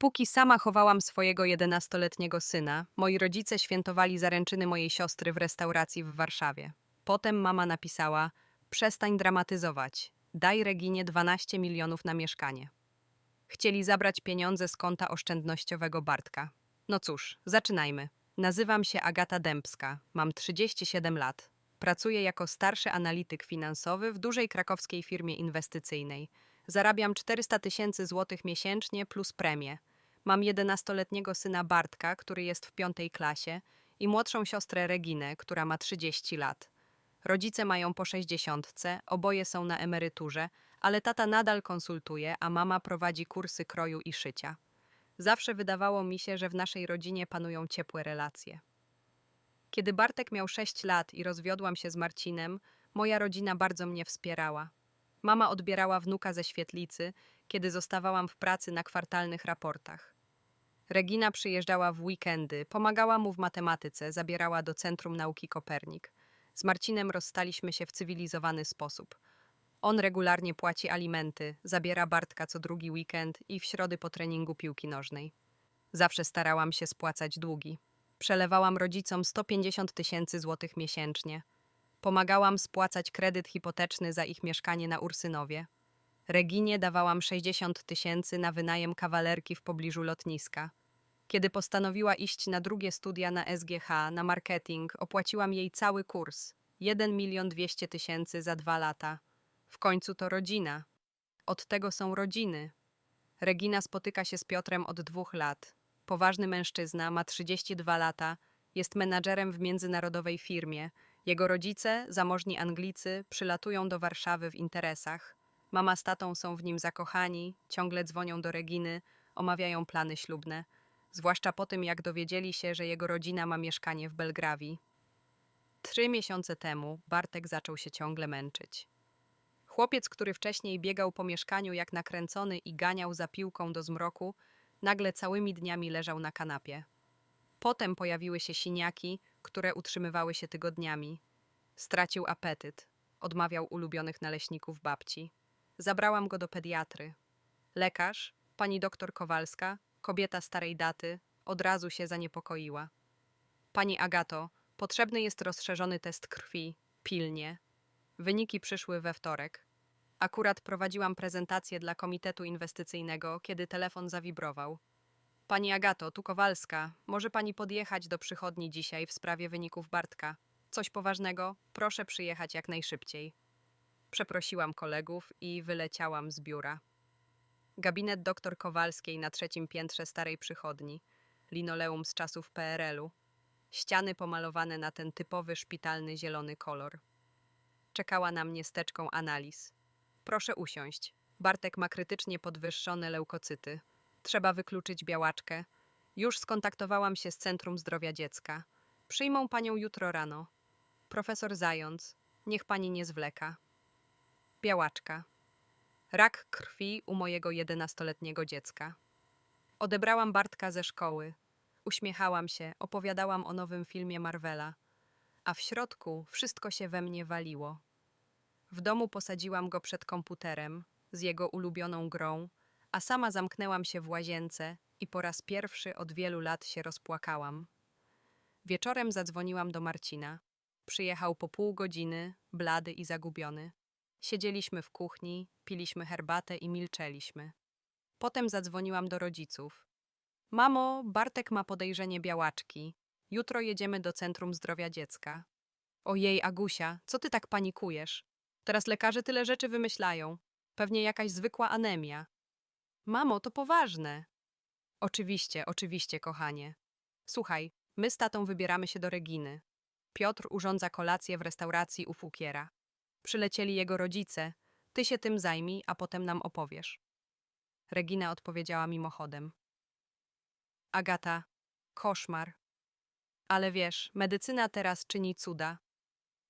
Póki sama chowałam swojego jedenastoletniego syna, moi rodzice świętowali zaręczyny mojej siostry w restauracji w Warszawie. Potem mama napisała: Przestań dramatyzować. Daj Reginie 12 milionów na mieszkanie. Chcieli zabrać pieniądze z konta oszczędnościowego Bartka. No cóż, zaczynajmy. Nazywam się Agata Dębska, mam 37 lat. Pracuję jako starszy analityk finansowy w dużej krakowskiej firmie inwestycyjnej. Zarabiam 400 tysięcy złotych miesięcznie plus premie. Mam 11-letniego syna Bartka, który jest w piątej klasie i młodszą siostrę Reginę, która ma 30 lat. Rodzice mają po 60, oboje są na emeryturze, ale tata nadal konsultuje, a mama prowadzi kursy kroju i szycia. Zawsze wydawało mi się, że w naszej rodzinie panują ciepłe relacje. Kiedy Bartek miał 6 lat i rozwiodłam się z Marcinem, moja rodzina bardzo mnie wspierała. Mama odbierała wnuka ze świetlicy, kiedy zostawałam w pracy na kwartalnych raportach. Regina przyjeżdżała w weekendy, pomagała mu w matematyce, zabierała do Centrum Nauki Kopernik. Z Marcinem rozstaliśmy się w cywilizowany sposób. On regularnie płaci alimenty, zabiera Bartka co drugi weekend i w środy po treningu piłki nożnej. Zawsze starałam się spłacać długi. Przelewałam rodzicom 150 tysięcy złotych miesięcznie. Pomagałam spłacać kredyt hipoteczny za ich mieszkanie na Ursynowie. Reginie dawałam 60 tysięcy na wynajem kawalerki w pobliżu lotniska. Kiedy postanowiła iść na drugie studia na SGH, na marketing, opłaciłam jej cały kurs 1 milion 200 tysięcy za dwa lata. W końcu to rodzina. Od tego są rodziny. Regina spotyka się z Piotrem od dwóch lat. Poważny mężczyzna, ma 32 lata, jest menadżerem w międzynarodowej firmie. Jego rodzice, zamożni Anglicy, przylatują do Warszawy w interesach. Mama z tatą są w nim zakochani, ciągle dzwonią do Reginy, omawiają plany ślubne. Zwłaszcza po tym, jak dowiedzieli się, że jego rodzina ma mieszkanie w Belgrawii. Trzy miesiące temu Bartek zaczął się ciągle męczyć. Chłopiec, który wcześniej biegał po mieszkaniu jak nakręcony i ganiał za piłką do zmroku, nagle całymi dniami leżał na kanapie. Potem pojawiły się siniaki, które utrzymywały się tygodniami. Stracił apetyt, odmawiał ulubionych naleśników babci. Zabrałam go do pediatry. Lekarz, pani doktor Kowalska, kobieta starej daty, od razu się zaniepokoiła. Pani Agato, potrzebny jest rozszerzony test krwi, pilnie. Wyniki przyszły we wtorek. Akurat prowadziłam prezentację dla komitetu inwestycyjnego, kiedy telefon zawibrował. Pani Agato, tu Kowalska, może pani podjechać do przychodni dzisiaj w sprawie wyników Bartka. Coś poważnego? Proszę przyjechać jak najszybciej. Przeprosiłam kolegów i wyleciałam z biura. Gabinet doktor Kowalskiej na trzecim piętrze starej przychodni. Linoleum z czasów PRL-u. Ściany pomalowane na ten typowy szpitalny zielony kolor. Czekała na mnie steczką analiz. Proszę usiąść. Bartek ma krytycznie podwyższone leukocyty. Trzeba wykluczyć białaczkę. Już skontaktowałam się z Centrum Zdrowia Dziecka. Przyjmą panią jutro rano. Profesor Zając, niech pani nie zwleka. Białaczka. Rak krwi u mojego jedenastoletniego dziecka. Odebrałam Bartka ze szkoły. Uśmiechałam się, opowiadałam o nowym filmie Marvela, a w środku wszystko się we mnie waliło. W domu posadziłam go przed komputerem z jego ulubioną grą, a sama zamknęłam się w łazience i po raz pierwszy od wielu lat się rozpłakałam. Wieczorem zadzwoniłam do Marcina. Przyjechał po pół godziny, blady i zagubiony. Siedzieliśmy w kuchni, piliśmy herbatę i milczeliśmy. Potem zadzwoniłam do rodziców. Mamo, Bartek ma podejrzenie białaczki. Jutro jedziemy do Centrum Zdrowia Dziecka. Ojej, Agusia, co ty tak panikujesz? Teraz lekarze tyle rzeczy wymyślają. Pewnie jakaś zwykła anemia. Mamo, to poważne. Oczywiście, oczywiście, kochanie. Słuchaj, my z tatą wybieramy się do Reginy. Piotr urządza kolację w restauracji u Fukiera. Przylecieli jego rodzice. Ty się tym zajmij, a potem nam opowiesz. Regina odpowiedziała mimochodem. Agata, koszmar. Ale wiesz, medycyna teraz czyni cuda.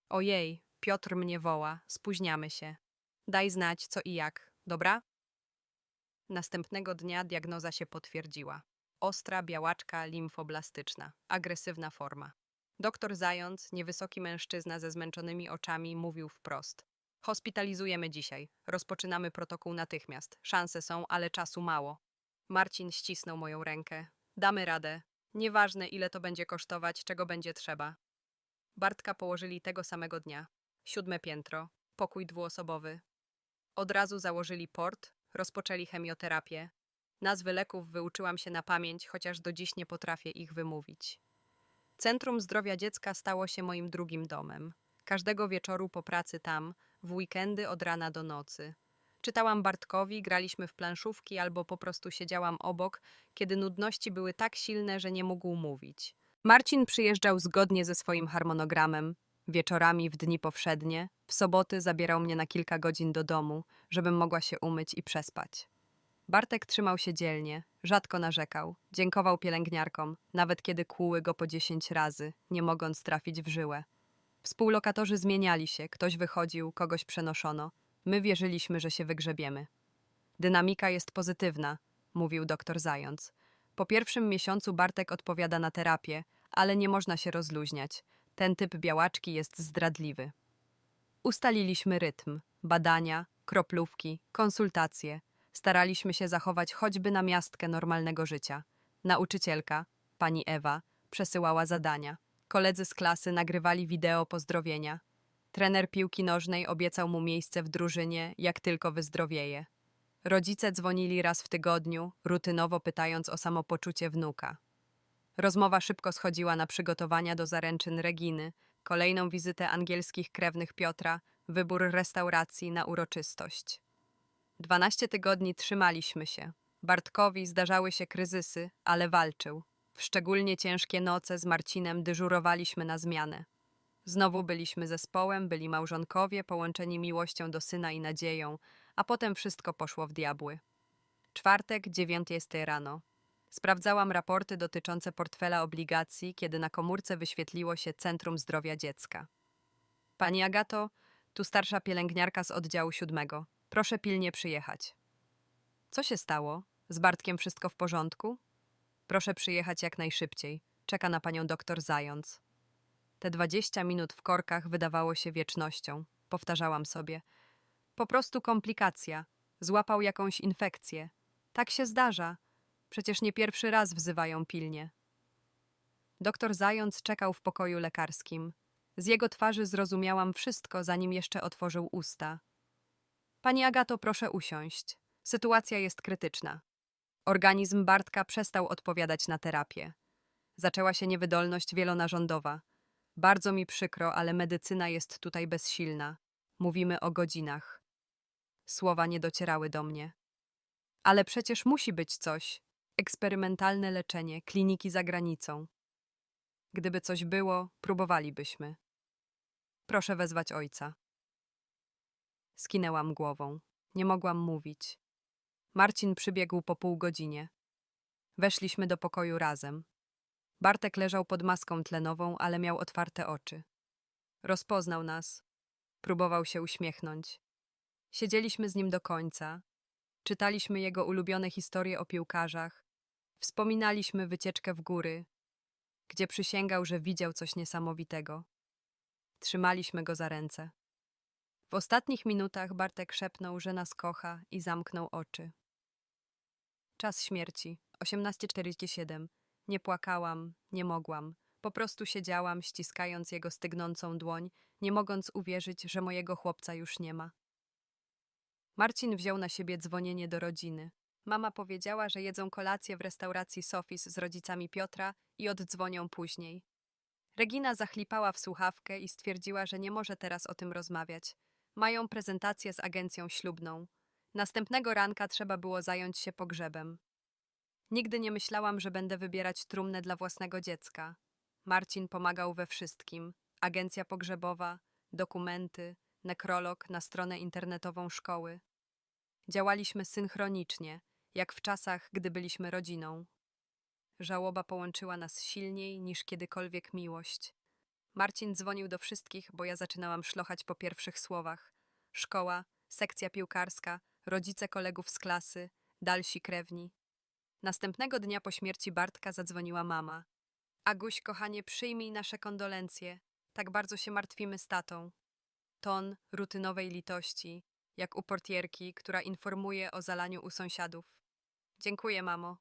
Ojej, Piotr mnie woła, spóźniamy się. Daj znać, co i jak, dobra? Następnego dnia diagnoza się potwierdziła. Ostra białaczka limfoblastyczna, agresywna forma. Doktor Zając, niewysoki mężczyzna ze zmęczonymi oczami, mówił wprost. Hospitalizujemy dzisiaj. Rozpoczynamy protokół natychmiast. Szanse są, ale czasu mało. Marcin ścisnął moją rękę. Damy radę. Nieważne, ile to będzie kosztować, czego będzie trzeba. Bartka położyli tego samego dnia. Siódme piętro, pokój dwuosobowy. Od razu założyli port, rozpoczęli chemioterapię. Nazwy leków wyuczyłam się na pamięć, chociaż do dziś nie potrafię ich wymówić. Centrum Zdrowia Dziecka stało się moim drugim domem. Każdego wieczoru po pracy tam, w weekendy od rana do nocy. Czytałam Bartkowi, graliśmy w planszówki albo po prostu siedziałam obok, kiedy nudności były tak silne, że nie mógł mówić. Marcin przyjeżdżał zgodnie ze swoim harmonogramem. Wieczorami w dni powszednie, w soboty zabierał mnie na kilka godzin do domu, żebym mogła się umyć i przespać. Bartek trzymał się dzielnie, rzadko narzekał, dziękował pielęgniarkom, nawet kiedy kłuły go po dziesięć razy, nie mogąc trafić w żyłę. Współlokatorzy zmieniali się, ktoś wychodził, kogoś przenoszono. My wierzyliśmy, że się wygrzebiemy. Dynamika jest pozytywna, mówił doktor Zając. Po pierwszym miesiącu Bartek odpowiada na terapię, ale nie można się rozluźniać. Ten typ białaczki jest zdradliwy. Ustaliliśmy rytm, badania, kroplówki, konsultacje. Staraliśmy się zachować choćby na miastkę normalnego życia. Nauczycielka, pani Ewa, przesyłała zadania. Koledzy z klasy nagrywali wideo pozdrowienia. Trener piłki nożnej obiecał mu miejsce w drużynie, jak tylko wyzdrowieje. Rodzice dzwonili raz w tygodniu, rutynowo pytając o samopoczucie wnuka. Rozmowa szybko schodziła na przygotowania do zaręczyn Reginy, kolejną wizytę angielskich krewnych Piotra, wybór restauracji na uroczystość. Dwanaście tygodni trzymaliśmy się. Bartkowi zdarzały się kryzysy, ale walczył. W szczególnie ciężkie noce z Marcinem dyżurowaliśmy na zmianę. Znowu byliśmy zespołem, byli małżonkowie połączeni miłością do syna i nadzieją, a potem wszystko poszło w diabły. Czwartek, dziewiątej rano. Sprawdzałam raporty dotyczące portfela obligacji, kiedy na komórce wyświetliło się Centrum Zdrowia Dziecka. Pani Agato, tu starsza pielęgniarka z oddziału siódmego. Proszę pilnie przyjechać. Co się stało? Z Bartkiem wszystko w porządku? Proszę przyjechać jak najszybciej. Czeka na panią doktor Zając. Te dwadzieścia minut w korkach wydawało się wiecznością. Powtarzałam sobie. Po prostu komplikacja. Złapał jakąś infekcję. Tak się zdarza. Przecież nie pierwszy raz wzywają pilnie. Doktor Zając czekał w pokoju lekarskim. Z jego twarzy zrozumiałam wszystko, zanim jeszcze otworzył usta. Pani Agato, proszę usiąść. Sytuacja jest krytyczna. Organizm Bartka przestał odpowiadać na terapię. Zaczęła się niewydolność wielonarządowa. Bardzo mi przykro, ale medycyna jest tutaj bezsilna. Mówimy o godzinach. Słowa nie docierały do mnie. Ale przecież musi być coś. Eksperymentalne leczenie, kliniki za granicą. Gdyby coś było, próbowalibyśmy. Proszę wezwać ojca. Skinęłam głową. Nie mogłam mówić. Marcin przybiegł po pół godzinie. Weszliśmy do pokoju razem. Bartek leżał pod maską tlenową, ale miał otwarte oczy. Rozpoznał nas. Próbował się uśmiechnąć. Siedzieliśmy z nim do końca. Czytaliśmy jego ulubione historie o piłkarzach. Wspominaliśmy wycieczkę w góry, gdzie przysięgał, że widział coś niesamowitego. Trzymaliśmy go za ręce. W ostatnich minutach Bartek szepnął, że nas kocha i zamknął oczy. Czas śmierci. 18.47. Nie płakałam, nie mogłam. Po prostu siedziałam, ściskając jego stygnącą dłoń, nie mogąc uwierzyć, że mojego chłopca już nie ma. Marcin wziął na siebie dzwonienie do rodziny. Mama powiedziała, że jedzą kolację w restauracji Sofis z rodzicami Piotra i oddzwonią później. Regina zachlipała w słuchawkę i stwierdziła, że nie może teraz o tym rozmawiać. Mają prezentację z agencją ślubną. Następnego ranka trzeba było zająć się pogrzebem. Nigdy nie myślałam, że będę wybierać trumnę dla własnego dziecka. Marcin pomagał we wszystkim: agencja pogrzebowa, dokumenty, nekrolog na stronę internetową szkoły. Działaliśmy synchronicznie, jak w czasach, gdy byliśmy rodziną. Żałoba połączyła nas silniej niż kiedykolwiek miłość. Marcin dzwonił do wszystkich, bo ja zaczynałam szlochać po pierwszych słowach. Szkoła, sekcja piłkarska, rodzice kolegów z klasy, dalsi krewni. Następnego dnia po śmierci Bartka zadzwoniła mama. Aguś, kochanie, przyjmij nasze kondolencje. Tak bardzo się martwimy z tatą. Ton rutynowej litości, jak u portierki, która informuje o zalaniu u sąsiadów. Dziękuję, mamo.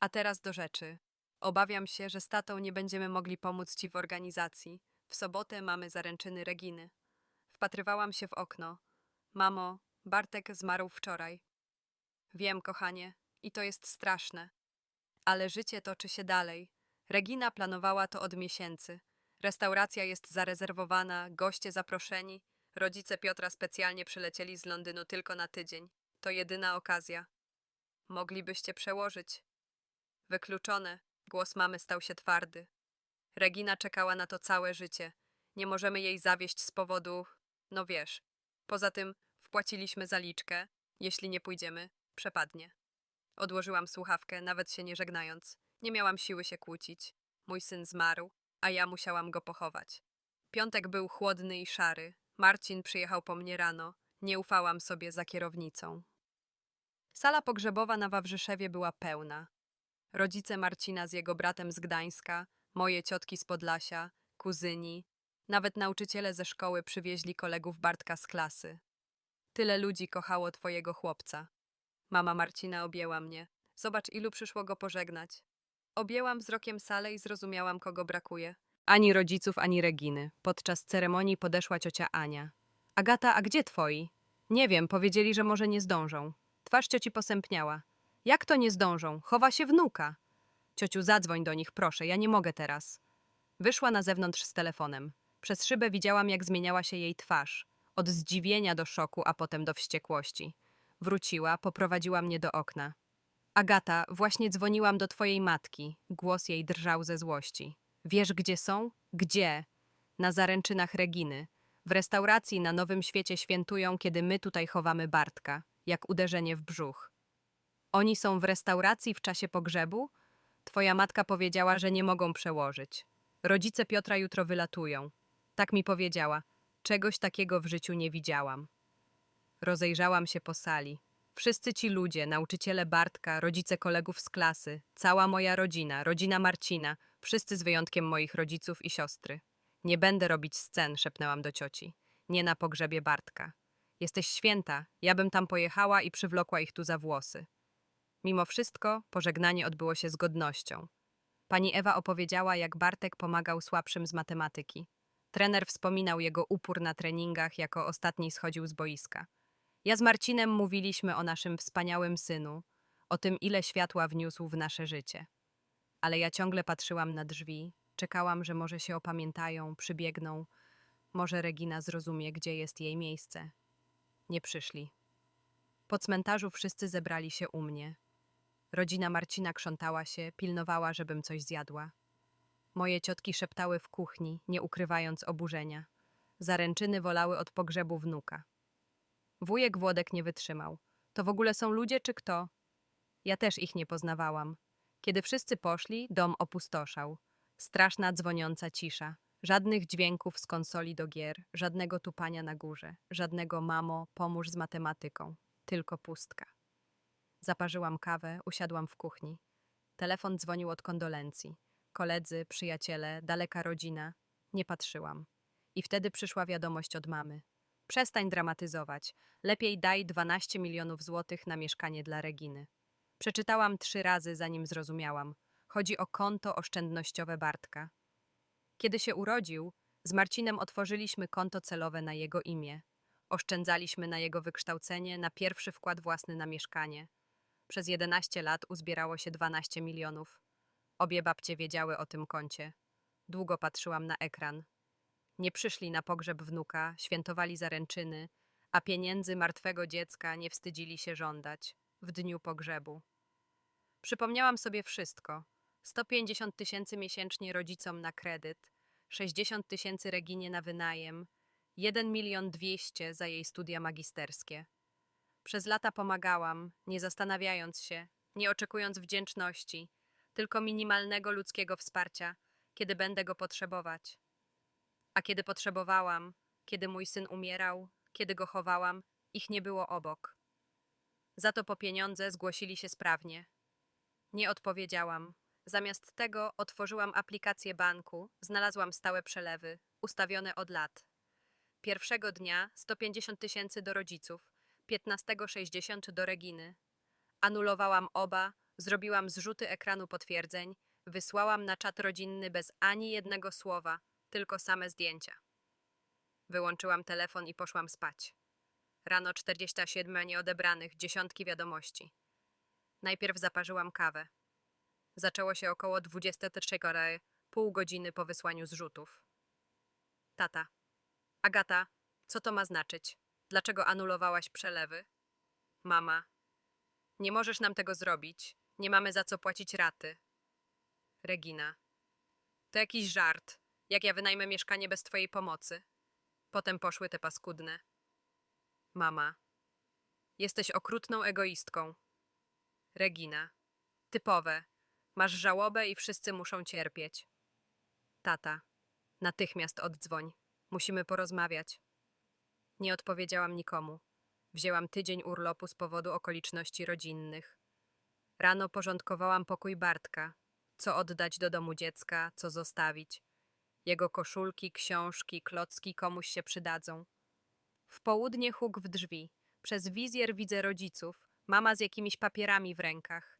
A teraz do rzeczy. Obawiam się, że z tatą nie będziemy mogli pomóc ci w organizacji. W sobotę mamy zaręczyny Reginy. Wpatrywałam się w okno. Mamo, Bartek zmarł wczoraj. Wiem, kochanie, i to jest straszne. Ale życie toczy się dalej. Regina planowała to od miesięcy. Restauracja jest zarezerwowana, goście zaproszeni. Rodzice Piotra specjalnie przylecieli z Londynu tylko na tydzień. To jedyna okazja. Moglibyście przełożyć. Wykluczone. Głos mamy stał się twardy. Regina czekała na to całe życie. Nie możemy jej zawieść z powodu, no wiesz. Poza tym wpłaciliśmy zaliczkę. Jeśli nie pójdziemy, przepadnie. Odłożyłam słuchawkę, nawet się nie żegnając. Nie miałam siły się kłócić. Mój syn zmarł, a ja musiałam go pochować. Piątek był chłodny i szary. Marcin przyjechał po mnie rano. Nie ufałam sobie za kierownicą. Sala pogrzebowa na Wawrzyszewie była pełna. Rodzice Marcina z jego bratem z Gdańska, moje ciotki z Podlasia, kuzyni, nawet nauczyciele ze szkoły przywieźli kolegów Bartka z klasy. Tyle ludzi kochało twojego chłopca. Mama Marcina objęła mnie. Zobacz, ilu przyszło go pożegnać. Objęłam wzrokiem salę i zrozumiałam, kogo brakuje. Ani rodziców, ani Reginy. Podczas ceremonii podeszła ciocia Ania. Agata, a gdzie twoi? Nie wiem, powiedzieli, że może nie zdążą. Twarz cioci posępniała. Jak to nie zdążą? Chowa się wnuka. Ciociu, zadzwoń do nich, proszę, ja nie mogę teraz. Wyszła na zewnątrz z telefonem. Przez szybę widziałam, jak zmieniała się jej twarz. Od zdziwienia do szoku, a potem do wściekłości. Wróciła, poprowadziła mnie do okna. Agata, właśnie dzwoniłam do twojej matki. Głos jej drżał ze złości. Wiesz, gdzie są? Gdzie? Na zaręczynach Reginy. W restauracji na Nowym Świecie świętują, kiedy my tutaj chowamy Bartka, jak uderzenie w brzuch. Oni są w restauracji w czasie pogrzebu? Twoja matka powiedziała, że nie mogą przełożyć. Rodzice Piotra jutro wylatują. Tak mi powiedziała. Czegoś takiego w życiu nie widziałam. Rozejrzałam się po sali. Wszyscy ci ludzie, nauczyciele Bartka, rodzice kolegów z klasy, cała moja rodzina, rodzina Marcina, wszyscy z wyjątkiem moich rodziców i siostry. Nie będę robić scen, szepnęłam do cioci. Nie na pogrzebie Bartka. Jesteś święta, ja bym tam pojechała i przywlokła ich tu za włosy. Mimo wszystko pożegnanie odbyło się z godnością. Pani Ewa opowiedziała, jak Bartek pomagał słabszym z matematyki. Trener wspominał jego upór na treningach, jako ostatni schodził z boiska. Ja z Marcinem mówiliśmy o naszym wspaniałym synu, o tym, ile światła wniósł w nasze życie. Ale ja ciągle patrzyłam na drzwi, czekałam, że może się opamiętają, przybiegną, może Regina zrozumie, gdzie jest jej miejsce. Nie przyszli. Po cmentarzu wszyscy zebrali się u mnie. Rodzina Marcina krzątała się, pilnowała, żebym coś zjadła. Moje ciotki szeptały w kuchni, nie ukrywając oburzenia. Zaręczyny wolały od pogrzebu wnuka. Wujek Włodek nie wytrzymał. To w ogóle są ludzie czy kto? Ja też ich nie poznawałam. Kiedy wszyscy poszli, dom opustoszał. Straszna dzwoniąca cisza. Żadnych dźwięków z konsoli do gier, żadnego tupania na górze, żadnego mamo, pomóż z matematyką. Tylko pustka. Zaparzyłam kawę, usiadłam w kuchni. Telefon dzwonił od kondolencji. Koledzy, przyjaciele, daleka rodzina. Nie patrzyłam. I wtedy przyszła wiadomość od mamy. Przestań dramatyzować. Lepiej daj 12 milionów złotych na mieszkanie dla Reginy. Przeczytałam trzy razy, zanim zrozumiałam. Chodzi o konto oszczędnościowe Bartka. Kiedy się urodził, z Marcinem otworzyliśmy konto celowe na jego imię. Oszczędzaliśmy na jego wykształcenie, na pierwszy wkład własny na mieszkanie. Przez 11 lat uzbierało się 12 milionów. Obie babcie wiedziały o tym koncie. Długo patrzyłam na ekran. Nie przyszli na pogrzeb wnuka, świętowali zaręczyny, a pieniędzy martwego dziecka nie wstydzili się żądać w dniu pogrzebu. Przypomniałam sobie wszystko. 150 tysięcy miesięcznie rodzicom na kredyt, 60 tysięcy Reginie na wynajem, 1 milion 200 za jej studia magisterskie. Przez lata pomagałam, nie zastanawiając się, nie oczekując wdzięczności, tylko minimalnego ludzkiego wsparcia, kiedy będę go potrzebować. A kiedy potrzebowałam, kiedy mój syn umierał, kiedy go chowałam, ich nie było obok. Za to po pieniądze zgłosili się sprawnie. Nie odpowiedziałam. Zamiast tego otworzyłam aplikację banku, znalazłam stałe przelewy, ustawione od lat. Pierwszego dnia 150 tysięcy do rodziców, 15 60 do Reginy. Anulowałam oba, zrobiłam zrzuty ekranu potwierdzeń, wysłałam na czat rodzinny bez ani jednego słowa, tylko same zdjęcia. Wyłączyłam telefon i poszłam spać. Rano 47 nieodebranych, dziesiątki wiadomości. Najpierw zaparzyłam kawę. Zaczęło się około 23, pół godziny po wysłaniu zrzutów. Tata. Agata, co to ma znaczyć? Dlaczego anulowałaś przelewy? Mama. Nie możesz nam tego zrobić. Nie mamy za co płacić raty. Regina. To jakiś żart. Jak ja wynajmę mieszkanie bez twojej pomocy? Potem poszły te paskudne. Mama. Jesteś okrutną egoistką. Regina. Typowe. Masz żałobę i wszyscy muszą cierpieć. Tata. Natychmiast oddzwoń. Musimy porozmawiać. Nie odpowiedziałam nikomu. Wzięłam tydzień urlopu z powodu okoliczności rodzinnych. Rano porządkowałam pokój Bartka. Co oddać do domu dziecka, co zostawić. Jego koszulki, książki, klocki komuś się przydadzą. W południe huk w drzwi. Przez wizjer widzę rodziców, mama z jakimiś papierami w rękach.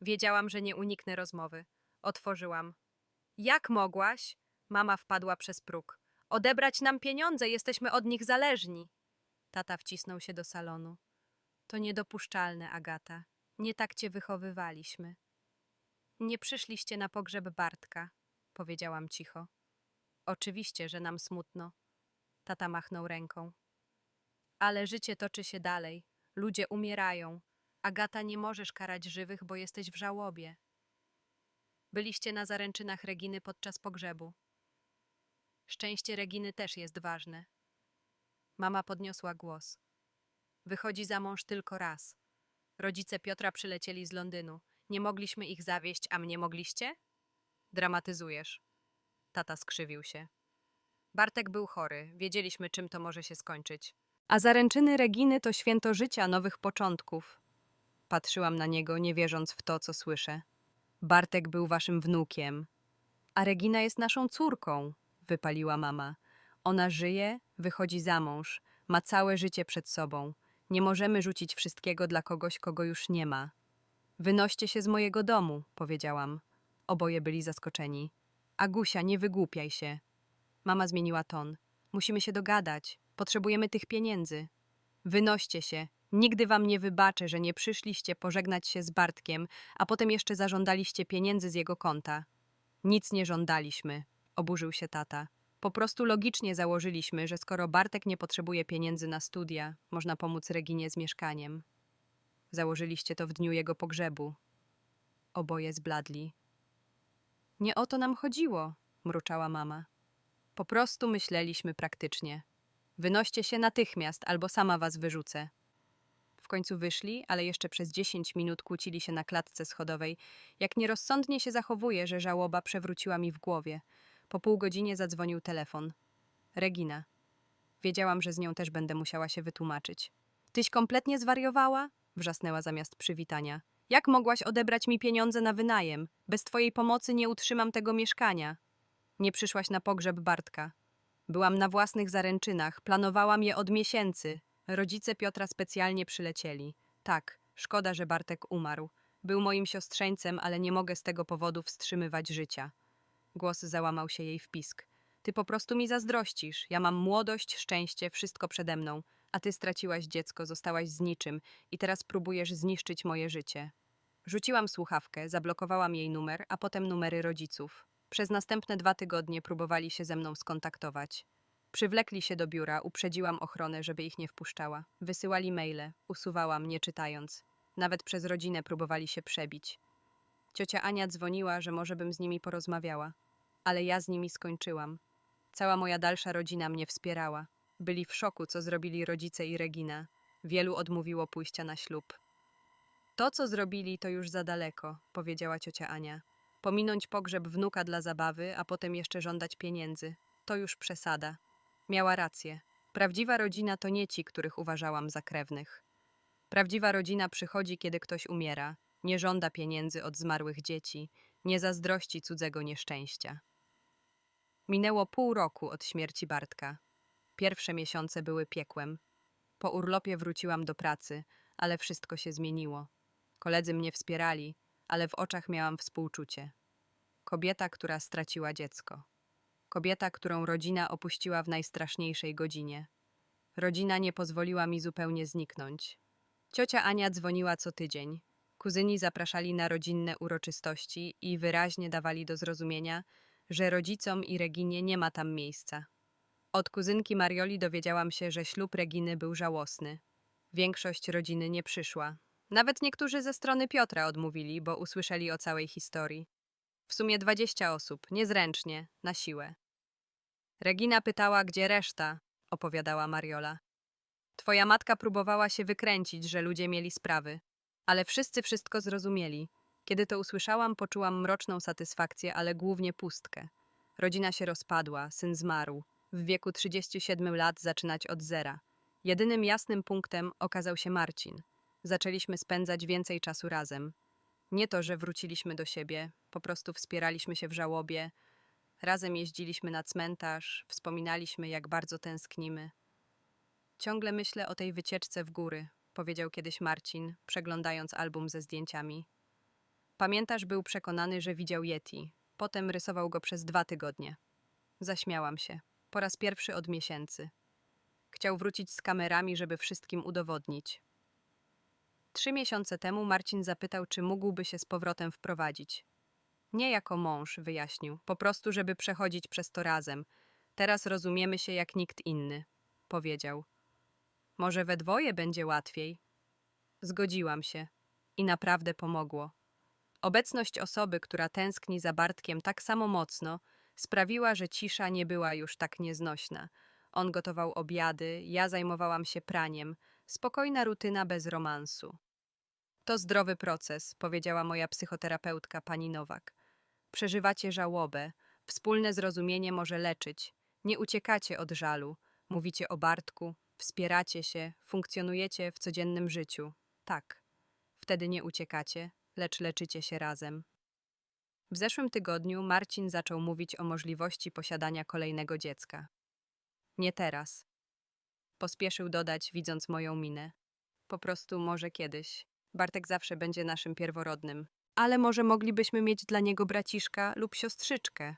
Wiedziałam, że nie uniknę rozmowy. Otworzyłam. Jak mogłaś? Mama wpadła przez próg. Odebrać nam pieniądze, jesteśmy od nich zależni. Tata wcisnął się do salonu. To niedopuszczalne, Agata. Nie tak cię wychowywaliśmy. Nie przyszliście na pogrzeb Bartka, powiedziałam cicho. Oczywiście, że nam smutno. Tata machnął ręką. Ale życie toczy się dalej. Ludzie umierają. Agata, nie możesz karać żywych, bo jesteś w żałobie. Byliście na zaręczynach Reginy podczas pogrzebu. Szczęście Reginy też jest ważne. Mama podniosła głos. Wychodzi za mąż tylko raz. Rodzice Piotra przylecieli z Londynu. Nie mogliśmy ich zawieść, a mnie mogliście? Dramatyzujesz. Tata skrzywił się. Bartek był chory, wiedzieliśmy, czym to może się skończyć. A zaręczyny Reginy to święto życia, nowych początków. Patrzyłam na niego, nie wierząc w to, co słyszę. Bartek był waszym wnukiem. A Regina jest naszą córką, wypaliła mama. Ona żyje, wychodzi za mąż, ma całe życie przed sobą. Nie możemy rzucić wszystkiego dla kogoś, kogo już nie ma. Wynoście się z mojego domu, powiedziałam. Oboje byli zaskoczeni. Agusia, nie wygłupiaj się. Mama zmieniła ton. Musimy się dogadać. Potrzebujemy tych pieniędzy. Wynoście się. Nigdy wam nie wybaczę, że nie przyszliście pożegnać się z Bartkiem, a potem jeszcze zażądaliście pieniędzy z jego konta. Nic nie żądaliśmy, oburzył się tata. Po prostu logicznie założyliśmy, że skoro Bartek nie potrzebuje pieniędzy na studia, można pomóc Reginie z mieszkaniem. Założyliście to w dniu jego pogrzebu. Oboje zbladli. Nie o to nam chodziło, mruczała mama. Po prostu myśleliśmy praktycznie. Wynoście się natychmiast, albo sama was wyrzucę. W końcu wyszli, ale jeszcze przez dziesięć minut kłócili się na klatce schodowej. Jak nierozsądnie się zachowuje, że żałoba przewróciła mi w głowie. Po pół godzinie zadzwonił telefon. Regina. Wiedziałam, że z nią też będę musiała się wytłumaczyć. Tyś kompletnie zwariowała? Wrzasnęła zamiast przywitania. Jak mogłaś odebrać mi pieniądze na wynajem? Bez twojej pomocy nie utrzymam tego mieszkania. Nie przyszłaś na pogrzeb Bartka. Byłam na własnych zaręczynach, planowałam je od miesięcy. Rodzice Piotra specjalnie przylecieli. Tak, szkoda, że Bartek umarł. Był moim siostrzeńcem, ale nie mogę z tego powodu wstrzymywać życia. Głos załamał się jej w pisk. Ty po prostu mi zazdrościsz. Ja mam młodość, szczęście, wszystko przede mną, a ty straciłaś dziecko, zostałaś z niczym i teraz próbujesz zniszczyć moje życie. Rzuciłam słuchawkę, zablokowałam jej numer, a potem numery rodziców. Przez następne dwa tygodnie próbowali się ze mną skontaktować. Przywlekli się do biura, uprzedziłam ochronę, żeby ich nie wpuszczała. Wysyłali maile, usuwałam, nie czytając. Nawet przez rodzinę próbowali się przebić. Ciocia Ania dzwoniła, że może bym z nimi porozmawiała. Ale ja z nimi skończyłam. Cała moja dalsza rodzina mnie wspierała. Byli w szoku, co zrobili rodzice i Regina. Wielu odmówiło pójścia na ślub. To, co zrobili, to już za daleko, powiedziała ciocia Ania. Pominąć pogrzeb wnuka dla zabawy, a potem jeszcze żądać pieniędzy. To już przesada. Miała rację. Prawdziwa rodzina to nie ci, których uważałam za krewnych. Prawdziwa rodzina przychodzi, kiedy ktoś umiera, nie żąda pieniędzy od zmarłych dzieci, nie zazdrości cudzego nieszczęścia. Minęło pół roku od śmierci Bartka. Pierwsze miesiące były piekłem. Po urlopie wróciłam do pracy, ale wszystko się zmieniło. Koledzy mnie wspierali, ale w oczach miałam współczucie. Kobieta, która straciła dziecko. Kobieta, którą rodzina opuściła w najstraszniejszej godzinie. Rodzina nie pozwoliła mi zupełnie zniknąć. Ciocia Ania dzwoniła co tydzień. Kuzyni zapraszali na rodzinne uroczystości i wyraźnie dawali do zrozumienia, że rodzicom i Reginie nie ma tam miejsca. Od kuzynki Marioli dowiedziałam się, że ślub Reginy był żałosny. Większość rodziny nie przyszła. Nawet niektórzy ze strony Piotra odmówili, bo usłyszeli o całej historii. W sumie 20 osób, niezręcznie, na siłę. Regina pytała, gdzie reszta, opowiadała Mariola. Twoja matka próbowała się wykręcić, że ludzie mieli sprawy, ale wszyscy wszystko zrozumieli. Kiedy to usłyszałam, poczułam mroczną satysfakcję, ale głównie pustkę. Rodzina się rozpadła, syn zmarł. W wieku 37 lat zaczynać od zera. Jedynym jasnym punktem okazał się Marcin. Zaczęliśmy spędzać więcej czasu razem. Nie to, że wróciliśmy do siebie, po prostu wspieraliśmy się w żałobie. Razem jeździliśmy na cmentarz, wspominaliśmy, jak bardzo tęsknimy. Ciągle myślę o tej wycieczce w góry, powiedział kiedyś Marcin, przeglądając album ze zdjęciami. Pamiętasz, był przekonany, że widział Yeti. Potem rysował go przez dwa tygodnie. Zaśmiałam się. Po raz pierwszy od miesięcy. Chciał wrócić z kamerami, żeby wszystkim udowodnić. Trzy miesiące temu Marcin zapytał, czy mógłby się z powrotem wprowadzić. Nie jako mąż, wyjaśnił, po prostu, żeby przechodzić przez to razem. Teraz rozumiemy się jak nikt inny, powiedział. Może we dwoje będzie łatwiej? Zgodziłam się i naprawdę pomogło. Obecność osoby, która tęskni za Bartkiem tak samo mocno, sprawiła, że cisza nie była już tak nieznośna. On gotował obiady, ja zajmowałam się praniem. Spokojna rutyna bez romansu. To zdrowy proces, powiedziała moja psychoterapeutka pani Nowak. Przeżywacie żałobę, wspólne zrozumienie może leczyć. Nie uciekacie od żalu, mówicie o Bartku, wspieracie się, funkcjonujecie w codziennym życiu. Tak. Wtedy nie uciekacie, lecz leczycie się razem. W zeszłym tygodniu Marcin zaczął mówić o możliwości posiadania kolejnego dziecka. Nie teraz. Pospieszył dodać, widząc moją minę. Po prostu może kiedyś. Bartek zawsze będzie naszym pierworodnym. Ale może moglibyśmy mieć dla niego braciszka lub siostrzyczkę.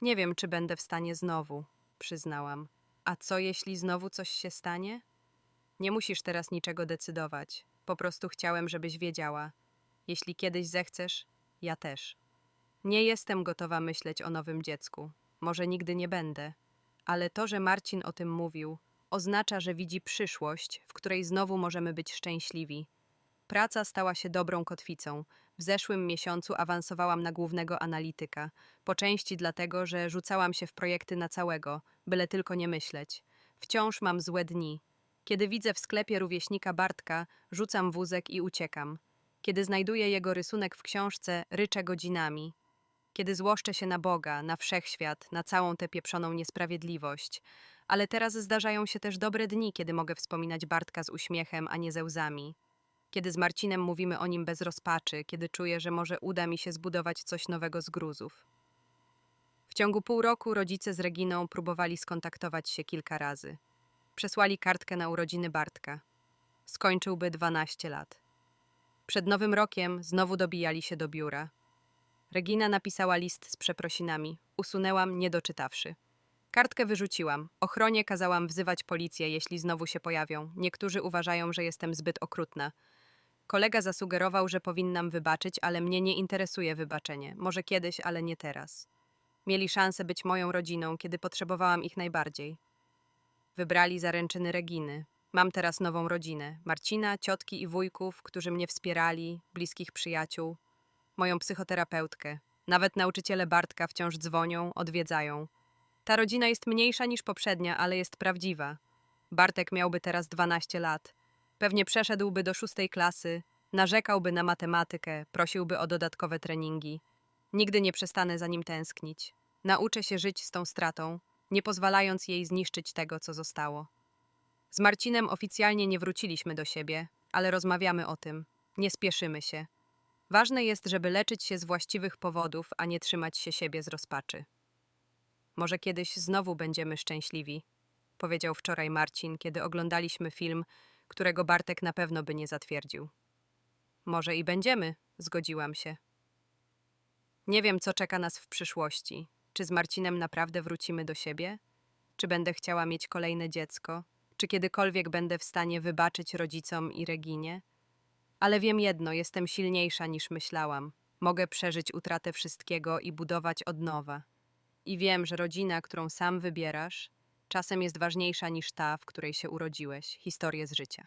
Nie wiem, czy będę w stanie znowu, przyznałam. A co jeśli znowu coś się stanie? Nie musisz teraz niczego decydować. Po prostu chciałem, żebyś wiedziała. Jeśli kiedyś zechcesz, ja też. Nie jestem gotowa myśleć o nowym dziecku. Może nigdy nie będę. Ale to, że Marcin o tym mówił, oznacza, że widzi przyszłość, w której znowu możemy być szczęśliwi. Praca stała się dobrą kotwicą. W zeszłym miesiącu awansowałam na głównego analityka, po części dlatego, że rzucałam się w projekty na całego, byle tylko nie myśleć. Wciąż mam złe dni. Kiedy widzę w sklepie rówieśnika Bartka, rzucam wózek i uciekam. Kiedy znajduję jego rysunek w książce, ryczę godzinami. Kiedy złoszczę się na Boga, na wszechświat, na całą tę pieprzoną niesprawiedliwość. Ale teraz zdarzają się też dobre dni, kiedy mogę wspominać Bartka z uśmiechem, a nie ze łzami. Kiedy z Marcinem mówimy o nim bez rozpaczy, kiedy czuję, że może uda mi się zbudować coś nowego z gruzów. W ciągu pół roku rodzice z Reginą próbowali skontaktować się kilka razy. Przesłali kartkę na urodziny Bartka. Skończyłby 12 lat. Przed nowym rokiem znowu dobijali się do biura. Regina napisała list z przeprosinami. Usunęłam, nie doczytawszy. Kartkę wyrzuciłam. Ochronie kazałam wzywać policję, jeśli znowu się pojawią. Niektórzy uważają, że jestem zbyt okrutna. Kolega zasugerował, że powinnam wybaczyć, ale mnie nie interesuje wybaczenie. Może kiedyś, ale nie teraz. Mieli szansę być moją rodziną, kiedy potrzebowałam ich najbardziej. Wybrali zaręczyny Reginy. Mam teraz nową rodzinę. Marcina, ciotki i wujków, którzy mnie wspierali, bliskich przyjaciół. Moją psychoterapeutkę. Nawet nauczyciele Bartka wciąż dzwonią, odwiedzają. Ta rodzina jest mniejsza niż poprzednia, ale jest prawdziwa. Bartek miałby teraz 12 lat. Pewnie przeszedłby do szóstej klasy, narzekałby na matematykę, prosiłby o dodatkowe treningi. Nigdy nie przestanę za nim tęsknić. Nauczę się żyć z tą stratą, nie pozwalając jej zniszczyć tego, co zostało. Z Marcinem oficjalnie nie wróciliśmy do siebie, ale rozmawiamy o tym. Nie spieszymy się. Ważne jest, żeby leczyć się z właściwych powodów, a nie trzymać się siebie z rozpaczy. Może kiedyś znowu będziemy szczęśliwi, powiedział wczoraj Marcin, kiedy oglądaliśmy film, którego Bartek na pewno by nie zatwierdził. Może i będziemy, zgodziłam się. Nie wiem, co czeka nas w przyszłości. Czy z Marcinem naprawdę wrócimy do siebie? Czy będę chciała mieć kolejne dziecko? Czy kiedykolwiek będę w stanie wybaczyć rodzicom i Reginie? Ale wiem jedno, jestem silniejsza niż myślałam. Mogę przeżyć utratę wszystkiego i budować od nowa. I wiem, że rodzina, którą sam wybierasz, czasem jest ważniejsza niż ta, w której się urodziłeś, historie z życia.